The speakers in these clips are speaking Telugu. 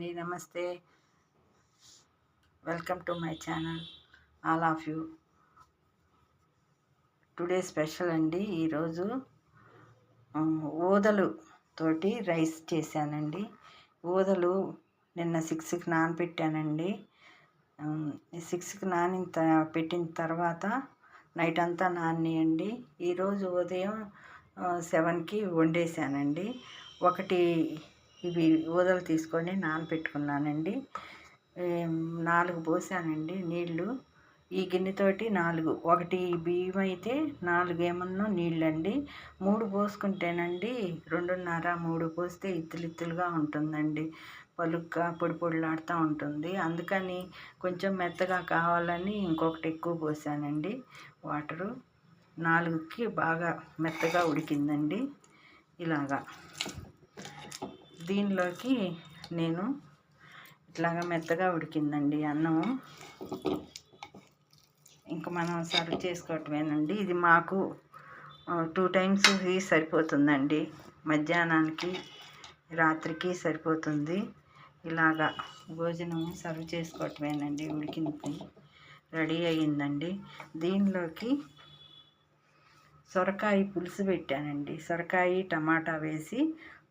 అండి నమస్తే. Welcome to my channel. All of you. Today special అండి. ఈరోజు ఊదలు తోటి రైస్ చేశానండి. ఊదలు నిన్న సిక్స్కి నానబెట్టానండి సిక్స్కి నానిన త పెట్టిన తర్వాత నైట్ అంతా నానియండి ఈరోజు ఉదయం సెవెన్కి వండేసానండి ఒకటి ఇవి ఊదలు తీసుకొని నానబెట్టుకున్నానండి నాలుగు పోసానండి నీళ్ళు. ఈ గిన్నెతోటి నాలుగు ఒకటి బియ్యం అయితే నాలుగు ఏమన్నా నీళ్ళండి. మూడు పోసుకుంటేనండి రెండున్నర మూడు పోస్తే ఇత్తులిత్తులుగా ఉంటుందండి. పలుగ్గా పొడి పొడిలాడుతూ ఉంటుంది. అందుకని కొంచెం మెత్తగా కావాలని ఇంకొకటి ఎక్కువ పోసానండి. వాటరు నాలుగుకి బాగా మెత్తగా ఉడికిందండి. ఇలాగా. దీనిలోకి నేను ఇట్లాగా మెత్తగా ఉడికిందండి అన్నము ఇంకా మనం సర్వ్ చేసుకోవటమేనండి. ఇది మాకు టూ టైమ్స్ సరిపోతుందండి. మధ్యాహ్నానికి రాత్రికి సరిపోతుంది. ఇలాగా భోజనం సర్వ్ చేసుకోవటమేనండి. ఉడికింది రెడీ అయ్యిందండి. దీనిలోకి సొరకాయ పులుసు పెట్టానండి. సొరకాయ టమాటా వేసి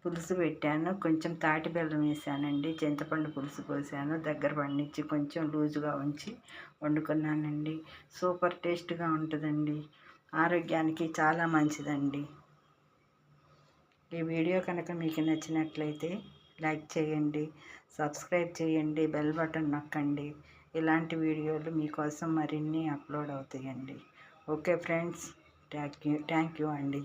పులుసు పెట్టాను. కొంచెం తాటి బెల్లం వేసానండి. చింతపండు పులుసు పోసాను. దగ్గర పండించి కొంచెం లూజుగా ఉంచి వండుకున్నానండి. సూపర్ టేస్ట్గా ఉంటుందండి. ఆరోగ్యానికి చాలా మంచిదండి. ఈ వీడియో కనుక మీకు నచ్చినట్లయితే లైక్ చేయండి సబ్స్క్రైబ్ చేయండి బెల్ బటన్ నొక్కండి. ఇలాంటి వీడియోలు మీకోసం మరిన్ని అప్లోడ్ అవుతాయండి. Okay friends. Thank you. Thank you అండి.